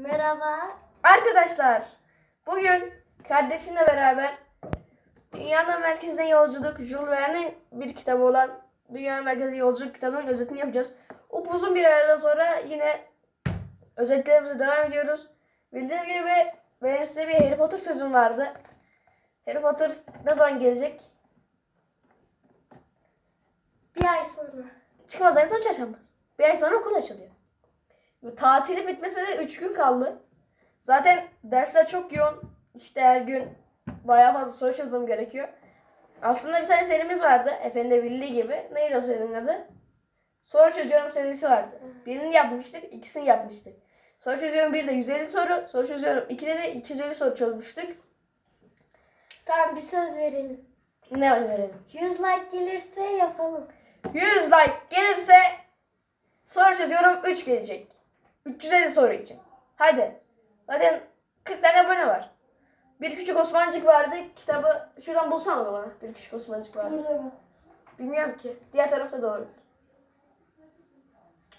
Merhaba. Arkadaşlar, bugün kardeşimle beraber Dünyanın Merkezine Yolculuk, Jules Verne'in bir kitabı olan Dünyanın Merkezine Yolculuk kitabının özetini yapacağız. Upuzun bir aradan sonra yine özetlerimize devam ediyoruz. Bildiğiniz gibi benim size bir Harry Potter sözüm vardı. Harry Potter ne zaman gelecek? Bir ay sonra. Çıkmaz en son çarşamba. Bir ay sonra okul açılıyor. Tatili bitmesine de 3 gün kaldı. Zaten dersler çok yoğun. İşte her gün bayağı fazla soru çözmem gerekiyor. Aslında bir tane serimiz vardı. Efendi bildiği gibi. Neydi o serinin adı? Soru çözüyorum serisi vardı. Birini yapmıştık, ikisini yapmıştık. Soru çözüyorum bir de 150 soru, soru çözüyorum ikide de 250 soru çözmüştük. Tamam bir söz verelim. Ne verelim? 100 like gelirse yapalım. 100 like gelirse soru çözüyorum 3 gelecek. 350 soru için. Hadi. Zaten 40 tane abone var. Bir küçük Osmancık vardı. Kitabı şuradan bulsana da bana. Bir küçük Osmancık vardı. Bilmiyorum ki. Diğer tarafta da olabilir.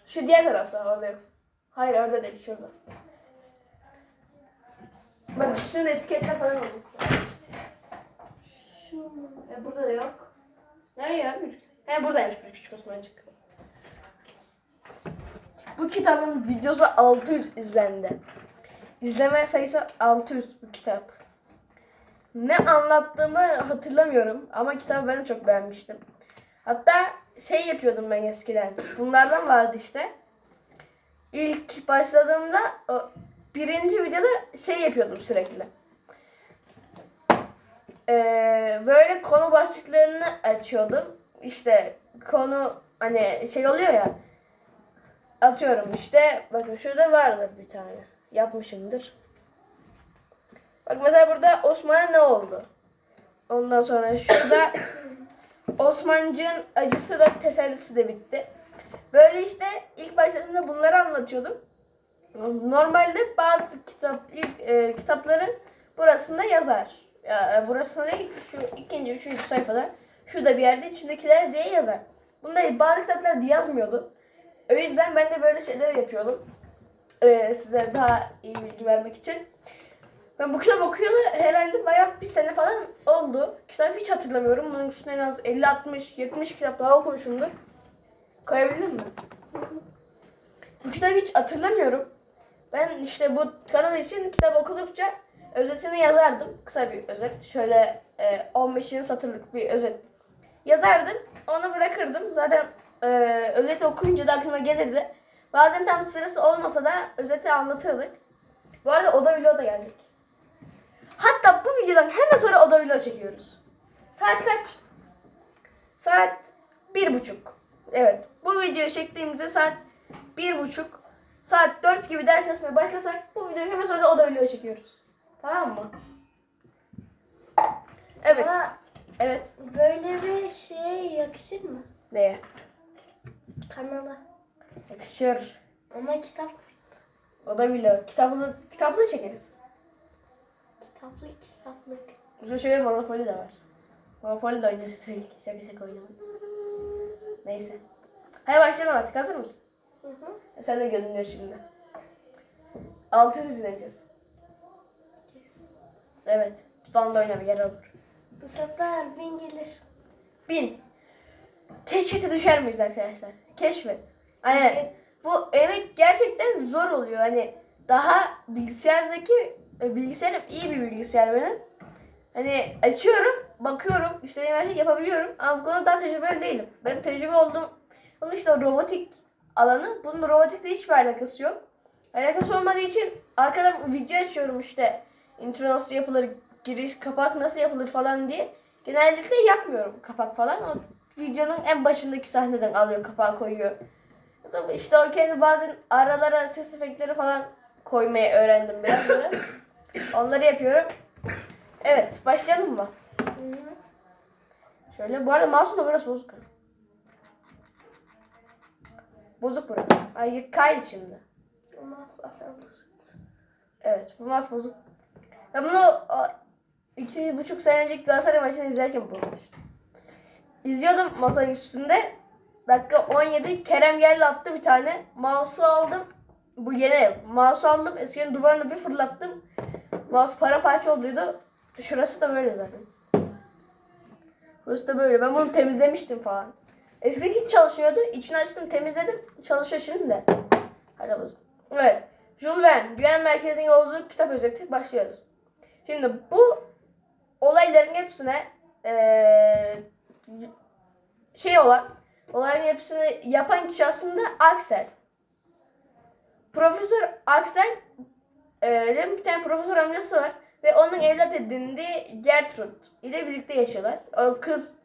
Şu diğer tarafta orada yoksa. Hayır orada değil şurada. Bak üstünde etiketle falan oluyor. Şu? E, burada da yok. Nereye ya? He buradaymış bir küçük Osmancık. Bu kitabın videosu 600 izlendi. İzleme sayısı 600 bu kitap. Ne anlattığımı hatırlamıyorum ama kitabı ben çok beğenmiştim. Hatta şey yapıyordum ben eskiden. Bunlardan vardı işte. İlk başladığımda o birinci videoda şey yapıyordum sürekli. Ee, böyle konu başlıklarını açıyordum. İşte konu hani şey oluyor ya. Atıyorum işte. Bakın şurada vardır bir tane. Yapmışımdır. Bak mesela burada Osman'a ne oldu? Ondan sonra şurada Osmancık'ın acısı da tesellisi de bitti. Böyle işte ilk başladığımda bunları anlatıyordum. Normalde bazı kitap ilk e, kitapların burasında yazar. Ya, e, burasında değil şu ikinci, üçüncü sayfada şurada bir yerde içindekiler diye yazar. Bunda bazı kitaplarda yazmıyordu. O yüzden ben de böyle şeyler yapıyordum. E, size daha iyi bilgi vermek için. Ben bu kitap okuyalı herhalde bayağı bir sene falan oldu. Kitabı hiç hatırlamıyorum. Bunun üstüne en az 50, 60, 70 kitap daha okumuşumdur. Koyabildin mi? Bu kitabı hiç hatırlamıyorum. Ben işte bu kanal için kitap okudukça özetini yazardım. Kısa bir özet. Şöyle e, 15-20 satırlık bir özet yazardım. Onu bırakırdım. Zaten e, özeti okuyunca da aklıma gelirdi. Bazen tam sırası olmasa da özeti anlatırdık. Bu arada oda vlogu da gelecek. Hatta bu videodan hemen sonra oda vlogu çekiyoruz. Saat kaç? Saat bir buçuk. Evet. Bu videoyu çektiğimizde saat bir buçuk. Saat 4 gibi ders çalışmaya başlasak bu videoyu hemen sonra oda vlogu çekiyoruz. Tamam mı? Evet. Ama Evet. böyle bir şeye yakışır mı? Neye? Kanala. Yakışır. Ama kitap Oda vlogu. Kitabını, kitabını çekeriz. kitaplık kitaplık. Bizim şöyle Monopoly de var. Monopoly de oynarız. Söyledik. Şaka şaka oynamayız. Neyse. Hadi başlayalım artık. Hazır mısın? Hı hı. E, Sen de görünüyor şimdi. 600 izleyeceğiz. Kes. Evet. Tutan da oynama yer olur. Bu sefer bin gelir. 1000. Keşfete düşer miyiz arkadaşlar? Keşfet. Hani bu emek gerçekten zor oluyor. Hani daha bilgisayardaki e, bilgisayarım iyi bir bilgisayar benim. Hani açıyorum, bakıyorum, istediğim her şeyi yapabiliyorum. Ama bu konuda daha tecrübeli değilim. Benim tecrübe olduğum onun işte robotik alanı. Bunun robotikle hiçbir alakası yok. Alakası olmadığı için arkadan video açıyorum işte. Intro nasıl yapılır, giriş, kapak nasıl yapılır falan diye. Genellikle yapmıyorum kapak falan. O videonun en başındaki sahneden alıyor, kapağı koyuyor. İşte o kendi bazen aralara ses efektleri falan koymayı öğrendim biraz böyle. Onları yapıyorum. Evet, başlayalım mı? Şöyle, bu arada mouse'un da burası bozuk. Bozuk burası. Ay kaydı şimdi. Zaten bozuldu. Evet, bu mouse bozuk. Ben bunu iki buçuk sene önceki Galatasaray maçını izlerken bulmuştum. İzliyordum masanın üstünde. Dakika 17 Kerem geldi attı bir tane. Mouse'u aldım. Bu yeni ev. Aldım. Eskinin duvarına bir fırlattım. Mouse para parça olduydu. Şurası da böyle zaten. Burası da böyle. Ben bunu temizlemiştim falan. Eskiden hiç çalışmıyordu. İçini açtım temizledim. Çalışıyor şimdi de. Hadi bakalım. Evet. Jules Verne. Güven Merkezi'nin yolculuk kitap özeti. Başlıyoruz. Şimdi bu olayların hepsine eee, şey olan olayların hepsini yapan kişi aslında Axel. Profesör Axel eee, bir tane profesör amcası var ve onun evlat edindiği Gertrude ile birlikte yaşıyorlar. O kız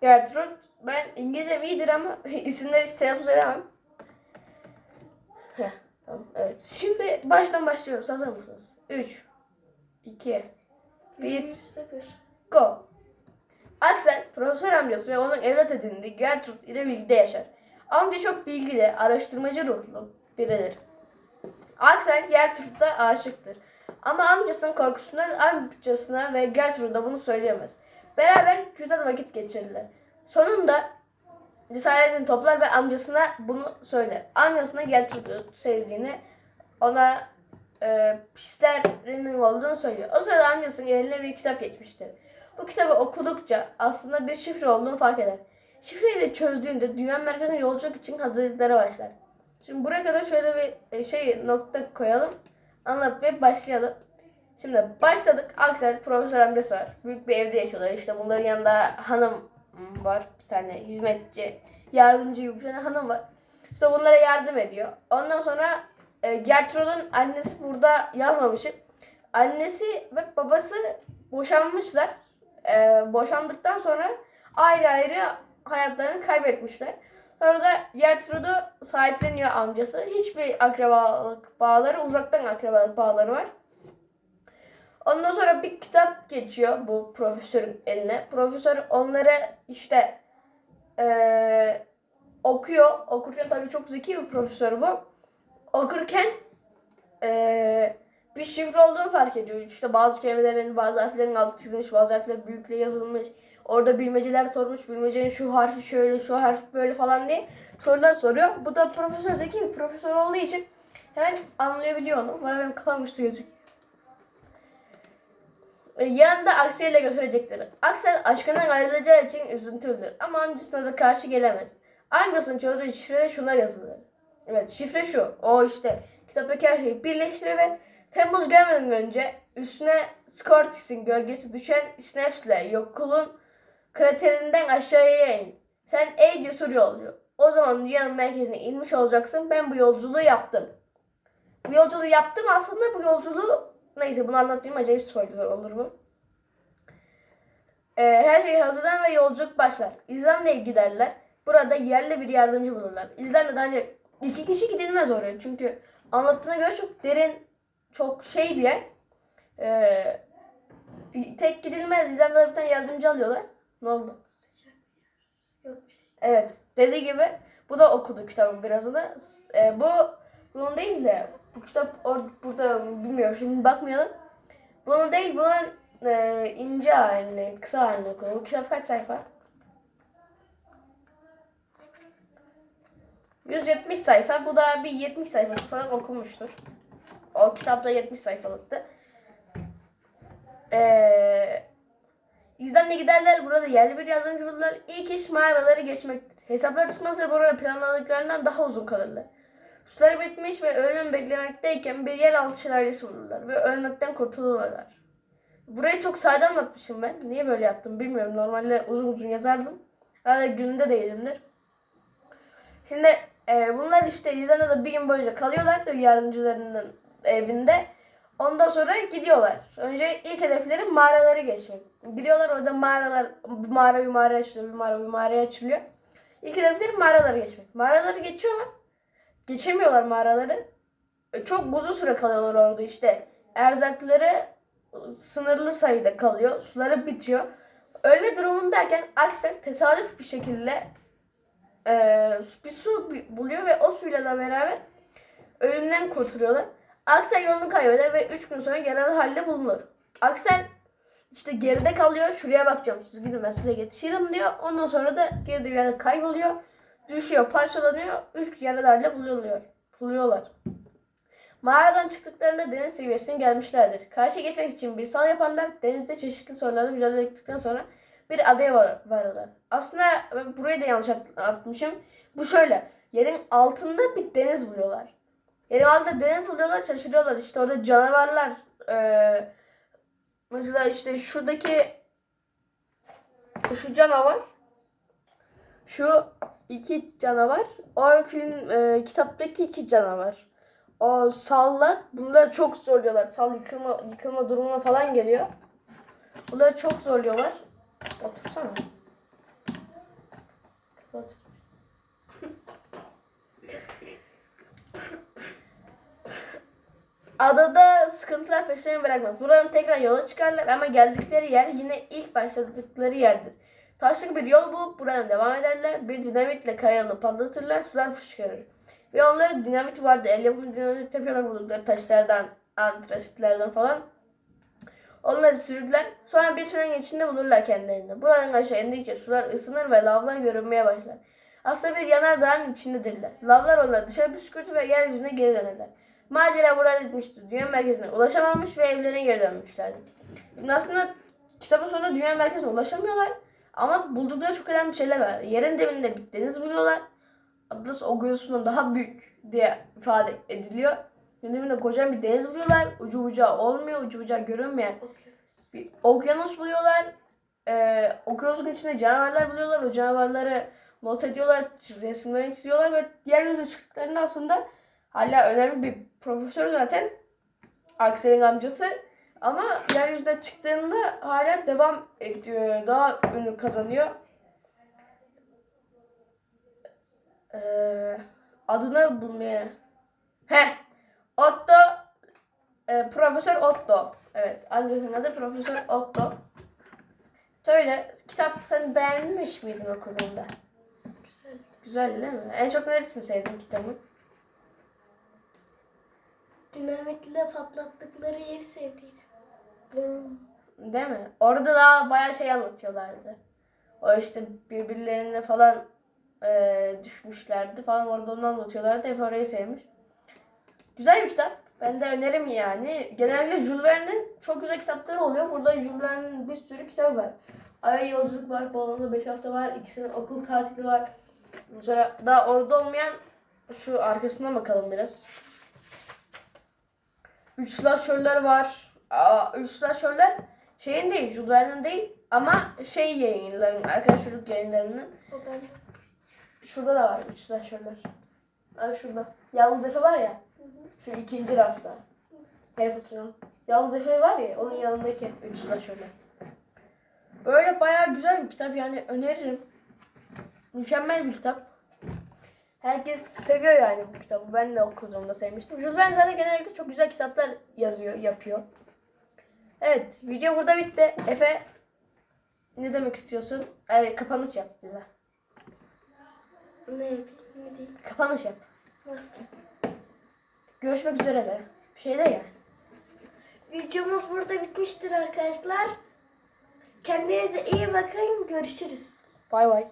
Gertrude ben İngilizcem iyidir ama isimleri hiç telaffuz edemem. Heh, tamam evet. Şimdi baştan başlıyoruz. Hazır mısınız? 3 2 1 Sıfır. Go. Axel, profesör amcası ve onun evlat edindiği Gertrude ile birlikte yaşar. Amca çok bilgili, araştırmacı ruhlu biridir. Axel Gertrude'da aşıktır. Ama amcasının korkusundan amcasına ve Gertrude'a bunu söyleyemez. Beraber güzel vakit geçirirler. Sonunda cesaretini toplar ve amcasına bunu söyler. Amcasına Gertrude'u sevdiğini, ona e, pislerinin olduğunu söylüyor. O sırada amcasının eline bir kitap geçmiştir. Bu kitabı okudukça aslında bir şifre olduğunu fark eder. Şifreyi de çözdüğünde dünya merkezine yolculuk için hazırlıklara başlar. Şimdi buraya kadar şöyle bir e, şey nokta koyalım. Anlatmaya başlayalım. Şimdi başladık. Aksel profesör amcası var. Büyük bir evde yaşıyorlar. İşte bunların yanında hanım var. Bir tane hizmetçi, yardımcı gibi bir tane hanım var. İşte bunlara yardım ediyor. Ondan sonra e, Gertrude'un annesi burada yazmamışım. Annesi ve babası boşanmışlar. E, boşandıktan sonra ayrı ayrı hayatlarını kaybetmişler. Orada Gertrude'u sahipleniyor amcası. Hiçbir akrabalık bağları, uzaktan akrabalık bağları var. Ondan sonra bir kitap geçiyor bu profesörün eline. Profesör onları işte eee, okuyor. Okurken tabii çok zeki bir profesör bu. Okurken eee, bir şifre olduğunu fark ediyor. İşte bazı kelimelerin, bazı harflerin altı çizilmiş, bazı harfler büyükle yazılmış. Orada bilmeceler sormuş. Bilmecenin şu harfi şöyle, şu harf böyle falan diye sorular soruyor. Bu da profesör zeki bir profesör olduğu için hemen anlayabiliyor onu. Bana benim kafam üstü gözüküyor. E, Yanında Aksel ile götürecekleri. Aksel aşkından ayrılacağı için üzüntülüdür ama amcasına da karşı gelemez. Amcasının çözdüğü şifrede şunlar yazılır. Evet şifre şu. O işte kitaptaki her şeyi birleştiriyor ve Temmuz gelmeden önce üstüne Scortis'in gölgesi düşen Snefs'le yokkulun kraterinden aşağıya in. Sen ey cesur yolcu. O zaman dünyanın merkezine inmiş olacaksın. Ben bu yolculuğu yaptım. Bu yolculuğu yaptım aslında bu yolculuğu neyse bunu anlatmayayım acayip spoiler olur bu. Ee, her şey hazırlan ve yolculuk başlar. İzlanda'ya giderler. Burada yerli bir yardımcı bulurlar. İzlanda'da hani iki kişi gidilmez oraya. Çünkü anlattığına göre çok derin, çok şey bir yer. Ee, tek gidilmez. İzlanda'da bir tane yardımcı alıyorlar. Ne oldu? Evet. Dediği gibi bu da okudu kitabın birazını. Ee, bu bunun değil de bu kitap or, burada bilmiyorum şimdi bakmayalım. Bunun değil bunun e, ince halini, kısa halini okudum. Bu kitap kaç sayfa? 170 sayfa. Bu da bir 70 sayfası falan okumuştur. O kitapta 70 sayfalıktı. Eee İzlanda'ya giderler. Burada yerli bir yardımcı bulurlar. İlk iş mağaraları geçmektir. Hesaplar tutmaz ve burada planladıklarından daha uzun kalırlar. Suları bitmiş ve ölüm beklemekteyken bir yeraltı şelalesi bulurlar ve ölmekten kurtulurlar. Burayı çok sade anlatmışım ben. Niye böyle yaptım bilmiyorum. Normalde uzun uzun yazardım. Herhalde gününde değilimdir. Şimdi e, bunlar işte İzlanda'da bir gün boyunca kalıyorlar yardımcılarının evinde. Ondan sonra gidiyorlar. Önce ilk hedefleri mağaraları geçmek. Giriyorlar orada mağaralar, bir mağara bir mağara açılıyor, bir mağara bir mağara açılıyor. İlk hedefleri mağaraları geçmek. Mağaraları geçiyorlar. Geçemiyorlar mağaraları. E, Çok uzun süre kalıyorlar orada işte. Erzakları sınırlı sayıda kalıyor. Suları bitiyor. Ölme durumundayken Axel tesadüf bir şekilde e, bir su buluyor ve o suyla da beraber ölümden kurtuluyorlar. Aksel yolunu kaybeder ve 3 gün sonra yaralı halde bulunur. Aksel işte geride kalıyor. Şuraya bakacağım. Siz gidin ben size yetişirim diyor. Ondan sonra da geride bir yerde kayboluyor. Düşüyor, parçalanıyor. 3 yaralı halde bulunuyor. Buluyorlar. Mağaradan çıktıklarında deniz seviyesine gelmişlerdir. Karşı geçmek için bir sal yaparlar. Denizde çeşitli sorunlarla mücadele ettikten sonra bir adaya var, varırlar. Aslında burayı da yanlış at- atmışım. Bu şöyle. Yerin altında bir deniz buluyorlar. Yerin altında deniz buluyorlar, şaşırıyorlar. İşte orada canavarlar. eee, mesela işte şuradaki şu canavar şu iki canavar o film e, kitaptaki iki canavar o sallar bunları çok zorluyorlar sal yıkılma, yıkılma durumuna falan geliyor bunları çok zorluyorlar otursana Otur. Adada sıkıntılar peşlerini bırakmaz. Buradan tekrar yola çıkarlar ama geldikleri yer yine ilk başladıkları yerdir. Taşlık bir yol bulup buradan devam ederler. Bir dinamitle kayalı patlatırlar, sular fışkırır. Ve onları dinamit vardı. El yapımı dinamit yapıyorlar buldukları taşlardan, antrasitlerden falan. Onları sürdüler. Sonra bir süren içinde bulurlar kendilerini. Buradan aşağı indikçe sular ısınır ve lavlar görünmeye başlar. Aslında bir yanardağın içindedirler. Lavlar onları dışarı püskürtür ve yeryüzüne geri dönerler. Macera burada bitmiştir. Dünya merkezine ulaşamamış ve evlerine geri dönmüşlerdi. Şimdi aslında kitabın sonunda dünya merkezine ulaşamıyorlar. Ama buldukları çok önemli şeyler var. Yerin dibinde bir deniz buluyorlar. Atlas Okyanusu'ndan daha büyük diye ifade ediliyor. Yerin dibinde kocaman bir deniz buluyorlar. Ucu bucağı olmuyor, ucu bucağı görünmeyen bir okyanus buluyorlar. Ee, okyanusun içinde canavarlar buluyorlar. O canavarları not ediyorlar, resimlerini çiziyorlar ve yeryüzüne çıktıklarında aslında hala önemli bir profesör zaten. Aksel'in amcası. Ama yeryüzüne çıktığında hala devam ediyor. Daha ünlü kazanıyor. Ee, adını bulmaya... He, Otto e, Profesör Otto. Evet, amcasının adı Profesör Otto. Söyle, kitap sen beğenmiş miydin okuduğunda? Güzel. Güzel değil mi? En çok neresini sevdin kitabın? Dinamitle patlattıkları yeri sevdiydim. Değil mi? Orada daha bayağı şey anlatıyorlardı. O işte birbirlerine falan e, düşmüşlerdi falan orada onu anlatıyorlardı. Hep orayı sevmiş. Güzel bir kitap. Ben de öneririm yani. Genelde Jules Verne'in çok güzel kitapları oluyor. Burada Jules Verne'in bir sürü kitabı var. Ay yolculuk var, balonda 5 hafta var, 2 sene okul tatili var. Sonra daha orada olmayan şu arkasına bakalım biraz. Üç slasher'lar var. Aa, üç slasher'lar şeyin değil, Jules değil ama şey yayınlarının, arkadaş çocuk yayınlarının. Şurada da var üç slasher'lar. Aa, şurada. Yalnız Efe var ya, şu ikinci rafta. Harry Potter'ın. Yalnız Efe var ya, onun yanındaki üç slasher'lar. Böyle bayağı güzel bir kitap yani öneririm. Mükemmel bir kitap. Herkes seviyor yani bu kitabı. Ben de okuduğumda sevmiştim. Jules Verne zaten genellikle çok güzel kitaplar yazıyor, yapıyor. Evet, video burada bitti. Efe, ne demek istiyorsun? Ay, kapanış yap bize. Ne yapayım? Ne diyeyim? Kapanış yap. Nasıl? Görüşmek üzere de. Bir şey de ya. Videomuz burada bitmiştir arkadaşlar. Kendinize iyi bakın. Görüşürüz. Bay bay.